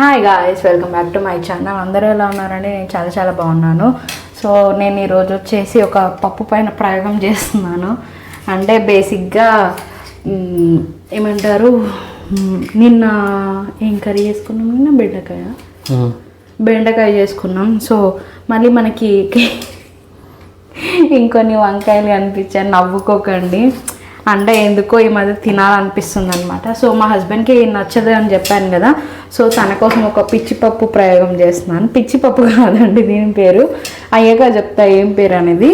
Hi guys welcome back to my channel అందరూ ఎలా ఉన్నారండి? నేను చాలా చాలా బాగున్నాను. సో నేను ఈరోజు వచ్చేసి ఒక పప్పు పైన ప్రయోగం చేస్తున్నాను. అంటే బేసిక్గా ఏమంటారు? నిన్న ఏం కర్రీ చేసుకున్నాం? నిన్న బెండకాయ. బెండకాయ చేసుకున్నాం. సో మళ్ళీ మనకి ఇంకొన్ని వంకాయలు కనిపించాయి. నవ్వుకోకండి. అంటే ఎందుకో ఈ మధ్య తినాలనిపిస్తుంది అనమాట సో మా హస్బెండ్కి నచ్చదు అని చెప్పాను కదా. సో తన కోసం ఒక పిచ్చిపప్పు ప్రయోగం చేస్తున్నాను. పిచ్చిపప్పు కాదండి దీని పేరు. అయ్యాక చెప్తా ఏం పేరు అనేది.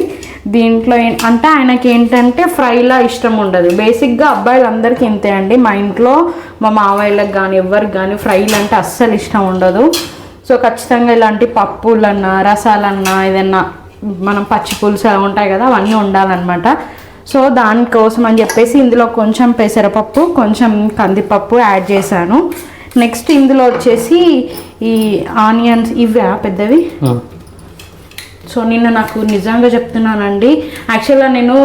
దీంట్లో అంటే ఆయనకి ఏంటంటే ఫ్రైలా ఇష్టం ఉండదు. బేసిక్గా అబ్బాయిలందరికీ ఇంతే అండి. మా ఇంట్లో మా మావయ్యలకు కానీ ఎవరికి కానీ ఫ్రైలు అంటే అస్సలు ఇష్టం ఉండదు. సో ఖచ్చితంగా ఇలాంటి పప్పులన్నా రసాలన్నా ఏదన్నా మనం పచ్చి పులుసు అవి ఉంటాయి కదా అవన్నీ ఉండాలన్నమాట. సో దానికోసం అని చెప్పేసి ఇందులో కొంచెం పెసరపప్పు కొంచెం కందిపప్పు యాడ్ చేశాను. నెక్స్ట్ ఇందులో వచ్చేసి ఈ ఆనియన్స్ ఇవే పెద్దవి? సో నిన్న నాకు నిజంగా చెప్తున్నానండి. యాక్చువల్గా నేను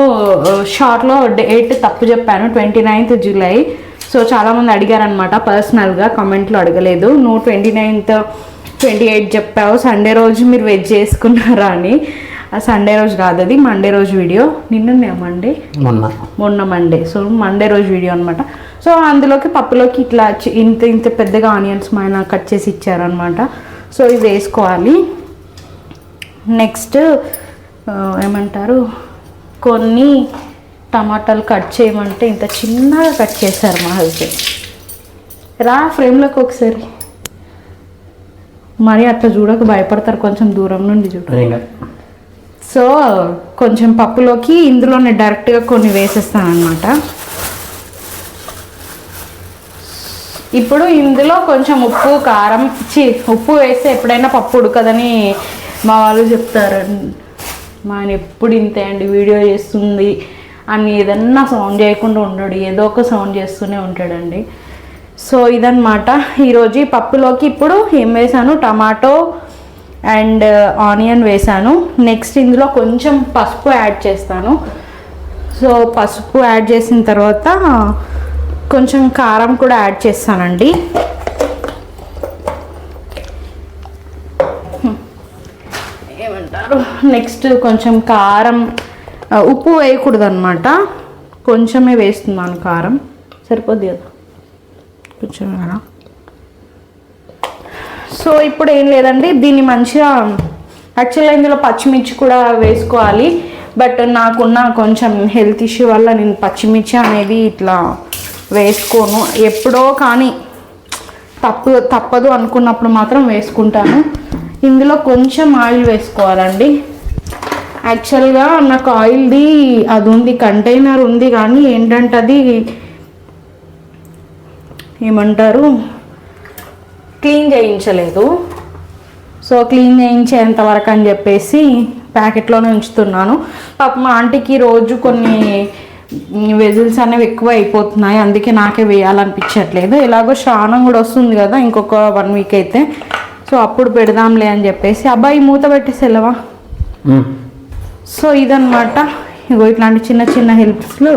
షార్ట్లో డేట్ తప్పు చెప్పాను ట్వంటీ నైన్త్ జూలై. సో చాలామంది అడిగారనమాట పర్సనల్గా కామెంట్లో అడగలేదు. నువ్వు ట్వంటీ నైన్త్ ట్వంటీ ఎయిట్ చెప్పావు సండే రోజు మీరు వెజ్ చేసుకున్నారా అని. సండే రోజు కాదు అది మండే రోజు వీడియో నిన్న మండే మొన్న. మొన్న మండే సో మండే రోజు వీడియో అనమాట సో అందులోకి పప్పులోకి ఇట్లా ఇంత ఇంత పెద్దగా ఆనియన్స్ మా ఆయన కట్ చేసి ఇచ్చారనమాట సో ఇది వేసుకోవాలి. నెక్స్ట్ ఏమంటారు? కొన్ని టమాటాలు కట్ చేయమంటే ఇంత చిన్నగా కట్ చేశారు మా హస్బెండ్. రా ఫ్రేమ్లోకి ఒకసారి. మరి అట్లా చూడక భయపడతారు కొంచెం దూరం నుండి చూడ. ఇంకా సో కొంచెం పప్పులోకి ఇందులోనే డైరెక్ట్గా కొన్ని వేసేస్తాను అనమాట ఇప్పుడు ఇందులో కొంచెం ఉప్పు కారం చి ఉప్పు వేస్తే ఎప్పుడైనా పప్పు ఉడకదని మా వాళ్ళు చెప్తారు. మా ఆయన ఎప్పుడు ఇంతే అండి వీడియో చేస్తుంది అని ఏదన్నా సౌండ్ చేయకుండా ఉండడు. ఏదో ఒక సౌండ్ చేస్తూనే ఉంటాడండి. సో ఇదన్నమాట. ఈరోజు ఈ పప్పులోకి ఇప్పుడు ఏం వేసాను? టమాటో అండ్ uh, ఆనియన్ వేసాను. నెక్స్ట్ ఇందులో కొంచెం పసుపు యాడ్ చేస్తాను. సో పసుపు యాడ్ చేసిన తర్వాత కొంచెం కారం కూడా యాడ్ చేస్తానండి. ఏమంటారు? నెక్స్ట్ కొంచెం కారం uh, ఉప్పు వేయకూడదు అనమాట కొంచెమే వేస్తున్నాను కారం. సరిపోద్ది కదా? కొంచెం కదా సో ఇప్పుడు ఏం లేదండి దీన్ని మంచిగా యాక్చువల్గా ఇందులో పచ్చిమిర్చి కూడా వేసుకోవాలి. బట్ నాకున్న కొంచెం హెల్త్ ఇష్యూ వల్ల నేను పచ్చిమిర్చి అనేది ఇట్లా వేసుకోను. ఎప్పుడో కానీ తప్పు తప్పదు అనుకున్నప్పుడు మాత్రం వేసుకుంటాను. ఇందులో కొంచెం ఆయిల్ వేసుకోవాలండి. యాక్చువల్గా నాకు ఆయిల్ది అది ఉంది కంటైనర్ ఉంది కానీ ఏంటంటే అది ఏమంటారు? క్లీన్ చేయించలేదు. సో క్లీన్ చేయించేంత వరకు అని చెప్పేసి ప్యాకెట్లోనే ఉంచుతున్నాను. పాప మా ఆంటీకి రోజు కొన్ని వెజిల్స్ అనేవి ఎక్కువ అయిపోతున్నాయి అందుకే నాకే వేయాలనిపించట్లేదు. ఎలాగో శ్రావణం కూడా వస్తుంది కదా ఇంకొక వన్ వీక్ అయితే. సో అప్పుడు పెడదాంలే అని చెప్పేసి. అబ్బాయి మూత పెట్టేసి వెళ్ళవా సో ఇదన్నమాట. ఇగో ఇట్లాంటి చిన్న చిన్న హెల్ప్స్లు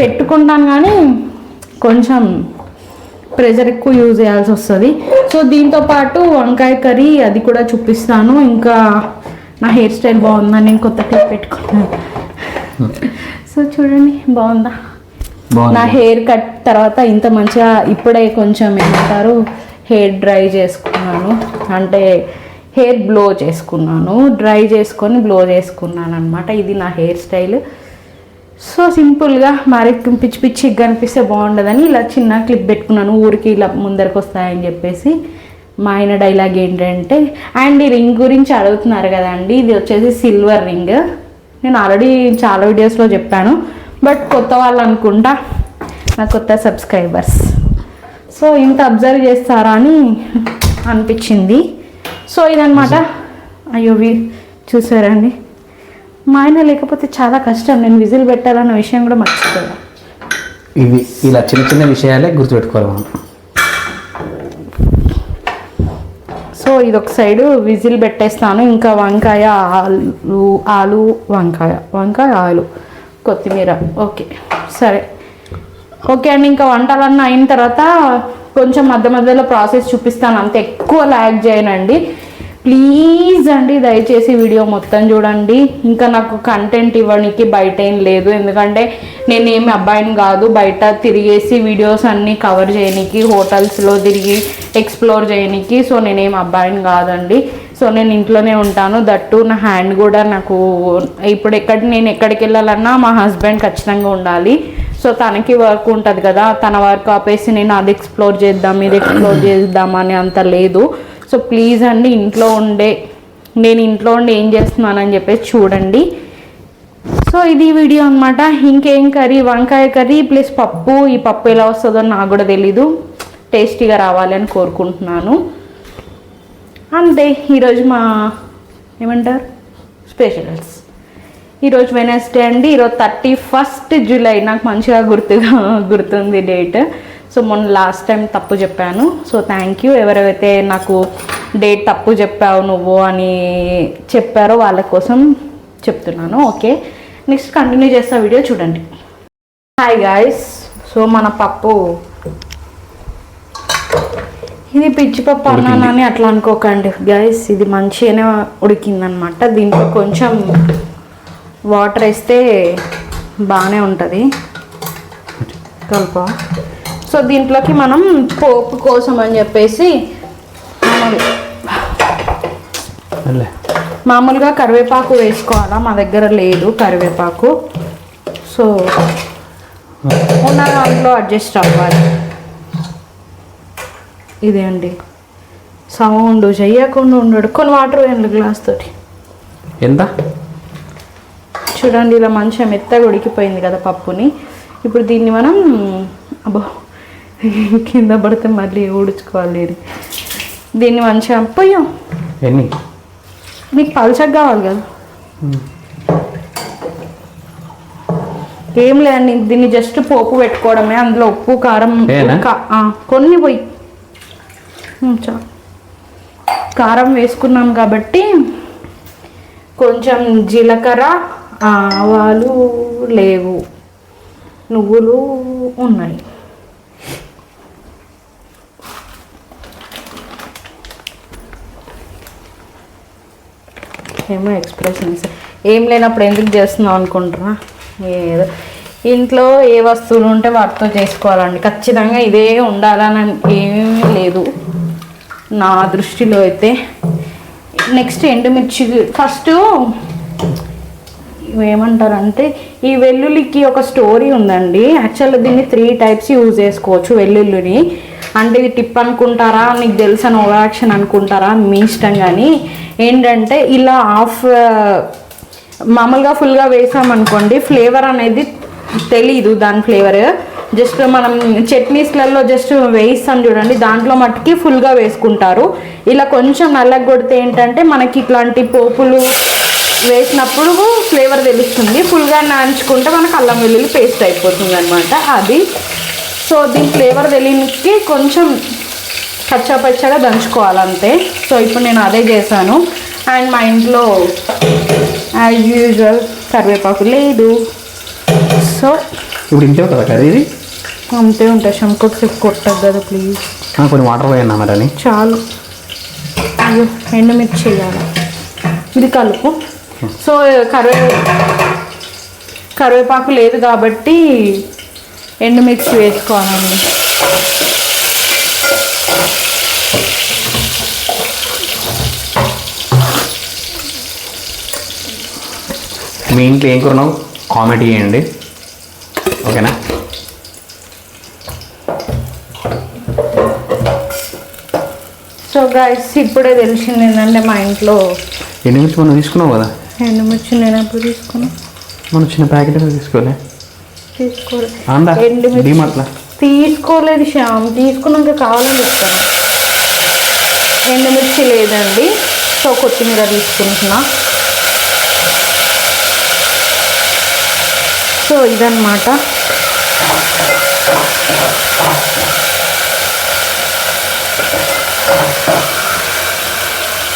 పెట్టుకుంటాను కానీ కొంచెం ప్రెజర్ ఎక్కువ యూజ్ చేయాల్సి వస్తుంది. సో దీంతో పాటు వంకాయ కర్రీ అది కూడా చూపిస్తాను. ఇంకా నా హెయిర్ స్టైల్ బాగుందని నేను కొత్త క్లిప్ పెట్టుకున్నాను సో చూడండి బాగుందా? నా బాగుంది హెయిర్ కట్ తర్వాత ఇంత మంచిగా ఇప్పుడే కొంచెం ఏమంటారు? హెయిర్ డ్రై చేసుకున్నాను. అంటే హెయిర్ బ్లో చేసుకున్నాను. డ్రై చేసుకొని బ్లో చేసుకున్నాను అనమాట ఇది నా హెయిర్ స్టైల్. సో సింపుల్గా మరి పిచ్చి పిచ్చిగా కనిపిస్తే బాగుండదని ఇలా చిన్న క్లిప్ పెట్టుకున్నాను. ఊరికి ఇలా ముందరకు వస్తాయని చెప్పేసి మా ఆయన డైలాగ్ ఏంటంటే అండ్ ఈ రింగ్ గురించి అడుగుతున్నారు కదండి ఇది వచ్చేసి సిల్వర్ రింగ్. నేను ఆల్రెడీ చాలా వీడియోస్లో చెప్పాను బట్ కొత్త వాళ్ళు అనుకుంటా నా కొత్త సబ్స్క్రైబర్స్. సో ఇంత అబ్జర్వ్ చేస్తారా అని అనిపించింది. సో ఇదనమాట అయ్యో చూసారండి మా ఆయన లేకపోతే చాలా కష్టం. నేను విజిల్ పెట్టాలన్న విషయం కూడా మర్చిపోయాను ఇవి ఇలా చిన్న చిన్న విషయాలే గుర్తుపెట్టుకోవాలి మనం. సో ఇది ఒక సైడు విజిల్ పెట్టేస్తాను. ఇంకా వంకాయ ఆలు ఆలు వంకాయ వంకాయ ఆలు కొత్తిమీర. ఓకే. సరే. ఓకే అండి ఇంకా వంటలన్నీ అయిన తర్వాత కొంచెం మధ్య మధ్యలో ప్రాసెస్ చూపిస్తాను. అంత ఎక్కువ ల్యాగ్ చేయనండి. ప్లీజ్ అండి దయచేసి వీడియో మొత్తం చూడండి. ఇంకా నాకు కంటెంట్ ఇవ్వడానికి బయట ఏం లేదు. ఎందుకంటే నేను ఏమి అబ్బాయిని కాదు బయట తిరిగేసి వీడియోస్ అన్నీ కవర్ చేయనికి హోటల్స్లో తిరిగి ఎక్స్ప్లోర్ చేయనికి సో నేనేం అబ్బాయిని కాదండి. సో నేను ఇంట్లోనే ఉంటాను. దట్టు నా హ్యాండ్ కూడా నాకు ఇప్పుడు ఎక్కడ నేను ఎక్కడికి వెళ్ళాలన్నా మా హస్బెండ్ ఖచ్చితంగా ఉండాలి. సో తనకి వర్క్ ఉంటుంది కదా తన వర్క్ ఆపేసి నేను అది ఎక్స్ప్లోర్ చేద్దాం ఇది ఎక్స్ప్లోర్ చేద్దాం అని అంత లేదు. సో ప్లీజ్ అండి ఇంట్లో ఉండే నేను ఇంట్లో ఉండి ఏం చేస్తున్నానని చెప్పేసి చూడండి. సో ఇది వీడియో అనమాట ఇంకేం కర్రీ? వంకాయ కర్రీ ప్లస్ పప్పు. ఈ పప్పు ఎలా వస్తుందో నాకు కూడా తెలీదు. టేస్టీగా రావాలని కోరుకుంటున్నాను. అంతే ఈరోజు మా ఏమంటారు? స్పెషల్స్. ఈరోజు వెనస్డే అండి. ఈరోజు థర్టీ ఫస్ట్ జూలై. నాకు మంచిగా గుర్తుగా గుర్తుంది డేట్. సో మొన్న లాస్ట్ టైం తప్పు చెప్పాను. సో థ్యాంక్ యూ ఎవరైతే నాకు డేట్ తప్పు చెప్పావు నువ్వు అని చెప్పారో వాళ్ళ కోసం చెప్తున్నాను. ఓకే నెక్స్ట్ కంటిన్యూ చేస్తా వీడియో చూడండి. హాయ్ గాయస్ సో మన పప్పు. ఇది పిచ్చి పప్పు అన్నానని అట్లా అనుకోకండి. గైస్ ఇది మంచిగానే ఉడికిందనమాట దీంట్లో కొంచెం వాటర్ వేస్తే బాగానే ఉంటుంది. కలుప సో దీంట్లోకి మనం పోపు కోసం అని చెప్పేసి మామూలుగా కరివేపాకు వేసుకోవాలా? మా దగ్గర లేదు కరివేపాకు. సో ఉన్న దాంట్లో అడ్జస్ట్ అవ్వాలి. ఇదే అండి. సౌండ్ చెయ్యకుండా ఉండడు. కొన్ని వాటర్ వేయండి గ్లాస్ తోటి. ఎంత? చూడండి ఇలా మంచిగా మెత్తగా ఉడికిపోయింది కదా పప్పుని. ఇప్పుడు దీన్ని మనం అబ్బో కింద పడితే మళ్ళీ ఊడ్చుకోవాలి ఇది. దీన్ని మంచిగా పోయాం ఎన్ని? మీకు పలచగా కావాలి కదా. ఏం లేదండి దీన్ని జస్ట్ పోపు పెట్టుకోవడమే అందులో ఉప్పు కారం కొన్ని పోయి. కారం వేసుకున్నాం కాబట్టి కొంచెం జీలకర్ర ఆవాలు లేవు నువ్వులు ఉన్నాయి. ఏమో ఎక్స్ప్రెషన్స్ ఏం లేనప్పుడు ఎందుకు చేస్తున్నాం అనుకుంటున్నా? ఏదో. ఇంట్లో ఏ వస్తువులు ఉంటే వాటితో చేసుకోవాలండి. ఖచ్చితంగా ఇదే ఉండాలని ఏమీ లేదు. నా దృష్టిలో అయితే. నెక్స్ట్ ఎండుమిర్చి. ఫస్ట్ ఏమంటారంటే ఈ వెల్లుల్లికి ఒక స్టోరీ ఉందండి. యాక్చువల్గా దీన్ని త్రీ టైప్స్ యూజ్ చేసుకోవచ్చు వెల్లుల్లిని. అంటే ఇది టిప్ అనుకుంటారా? నీకు తెలుసని అని యాక్షన్ అనుకుంటారా? మీ ఇష్టం కానీ ఏంటంటే ఇలా ఆఫ్ మామూలుగా ఫుల్గా వేసామనుకోండి ఫ్లేవర్ అనేది తెలీదు దాని ఫ్లేవర్. జస్ట్ మనం చట్నీస్లలో జస్ట్ వేయిస్తాం చూడండి దాంట్లో మట్టుకి ఫుల్గా వేసుకుంటారు. ఇలా కొంచెం నల్లగా కొడితే ఏంటంటే మనకి ఇట్లాంటి పోపులు వేసినప్పుడు ఫ్లేవర్ తెలుస్తుంది. ఫుల్గా నాంచుకుంటే మనకు అల్లం వెల్లుల్లి పేస్ట్ అయిపోతుంది అనమాట అది. సో దీని ఫ్లేవర్ తెలియనికి కొంచెం కచ్చా పచ్చగా దంచుకోవాలి అంతే సో ఇప్పుడు నేను అదే చేశాను. అండ్ మా ఇంట్లో యాజ్ యూజువల్ కరివేపాకు లేదు. సో ఇప్పుడు ఇంతే కదా కదా ఇది? అంతే ఉంటాయి శంకొట్టు కొట్టదు కదా ప్లీజ్ కొన్ని వాటర్ పోయన్నా మరి చాలు. అయ్యో ఎండుమిర్చి చేయాలి. ఇది కలుపు. సో కరివే కరివేపాకు లేదు కాబట్టి ఎండుమిర్చి వేసుకోవాలండి. మీ ఇంట్లో ఏం కూరనావు కామెంట్ చేయండి ఓకేనా? సో గైస్ ఇప్పుడే తెలిసింది ఏంటంటే మా ఇంట్లో ఎండుమిర్చి మనం తీసుకున్నావు కదా? ఎండుమిర్చి నేను ఎప్పుడు తీసుకున్నా? మనం చిన్న ప్యాకెట్ తీసుకోలే. తీసుకోలేదు ఎండుమిర్చి తీసుకోలేదు శ్యామ్. తీసుకున్నాక కావాలని చెప్తాను. ఎండుమిర్చి లేదండి. సో కొత్తిమీర తీసుకుంటున్నా. సో ఇదన్నమాట.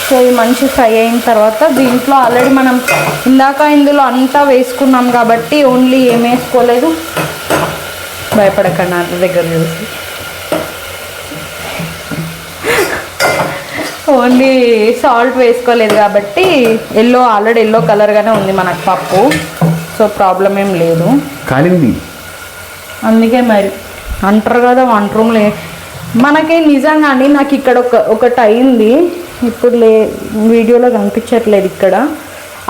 సో ఇది మంచి ఫ్రై అయిన తర్వాత దీంట్లో ఆల్రెడీ మనం ఇందాక ఇందులో అంతా వేసుకున్నాం కాబట్టి ఓన్లీ ఏం వేసుకోలేదు. భయపడకండి అంత దగ్గర చూసి. ఓన్లీ సాల్ట్ వేసుకోలేదు కాబట్టి ఎల్లో ఆల్రెడీ ఎల్లో కలర్గానే ఉంది మనకు పప్పు. సో ప్రాబ్లం ఏం లేదు. కాలింది అందుకే మరి అంటారు కదా వంట రూమ్లో మనకి నిజంగా అండి నాకు ఇక్కడ ఒక ఒకటి అయింది. ఇప్పుడు లే వీడియోలో కనిపించట్లేదు ఇక్కడ.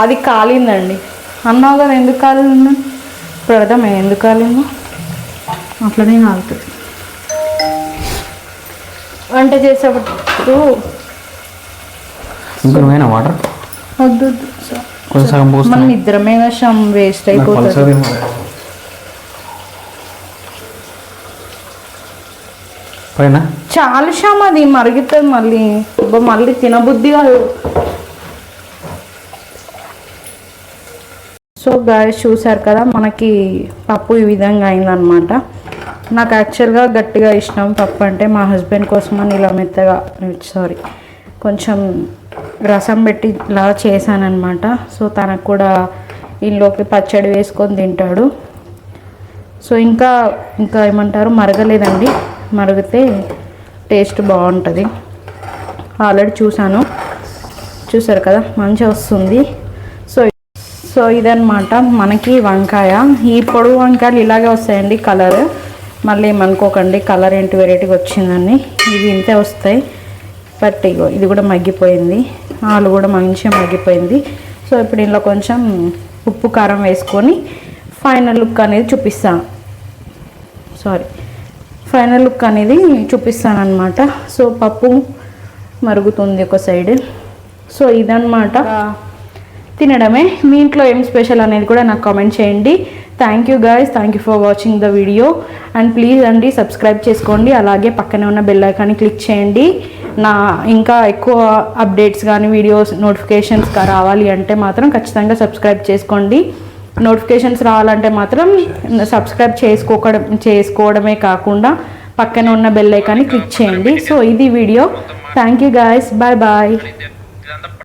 అది కాలిందండి. అన్నావు కదా ఎందుకు కాలింది? ఇప్పుడు అర్థమే ఎందుకు కాలిందో? అట్లనే కాలుతుంది. వంట చేసేటప్పుడు ఇంకా నువ్వేనా వాటర్ వద్దు వద్దు. మనం ఇద్దరమే కషం వేస్ట్ అయిపోతుంది పైన? చాలు శ్యామ్ అది మరుగుతుంది మళ్ళీ. మళ్ళీ తినబుద్ధి కాదు. సో గాయస్ చూసారు కదా మనకి పప్పు ఈ విధంగా అయిందనమాట నాకు యాక్చువల్గా గట్టిగా ఇష్టం పప్పు అంటే మా హస్బెండ్ కోసం అని ఇలా మెత్తగా సారీ కొంచెం రసం పెట్టి ఇలా చేశానమాట సో తనకు కూడా ఇంట్లోకి పచ్చడి వేసుకొని తింటాడు. సో ఇంకా ఇంకా ఏమంటారు మరగలేదండి. మరిగితే టేస్ట్ బాగుంటుంది. ఆల్రెడీ చూశాను. చూసారు కదా మంచిగా వస్తుంది. సో సో ఇదన్నమాట మనకి వంకాయ. ఈ పొడుగు వంకాయలు ఇలాగే వస్తాయండి కలర్. మళ్ళీ ఏమనుకోకండి కలర్ ఏంటి వెరైటీగా వచ్చిందని. ఇవి ఇంతే వస్తాయి. బట్ ఇగో ఇది కూడా మగ్గిపోయింది. ఆలు కూడా మంచిగా మగ్గిపోయింది. సో ఇప్పుడు ఇందులో కొంచెం ఉప్పు కారం వేసుకొని ఫైనల్ లుక్ అనేది చూపిస్తాను సారీ. ఫైనల్ లుక్ అనేది చూపిస్తాను అనమాట సో పప్పు మరుగుతుంది ఒక సైడ్. సో ఇదన్నమాట. తినడమే. మీ ఇంట్లో ఏం స్పెషల్ అనేది కూడా నాకు కామెంట్ చేయండి. Thank you guys thank you for watching the video and please అండి సబ్స్క్రైబ్ చేసుకోండి. అలాగే పక్కనే ఉన్న బెల్ ఐకాన్ని క్లిక్ చేయండి. నా ఇంకా ఎక్కువ అప్డేట్స్ కానీ వీడియోస్ నోటిఫికేషన్స్ రావాలి అంటే మాత్రం ఖచ్చితంగా సబ్స్క్రైబ్ చేసుకోండి. నోటిఫికేషన్స్ రావాలంటే మాత్రం సబ్స్క్రైబ్ చేసుకోవడం చేసుకోవడమే కాకుండా పక్కన ఉన్న బెల్ ఐకాన్ని క్లిక్ చేయండి. సో ఇది video thank you guys bye bye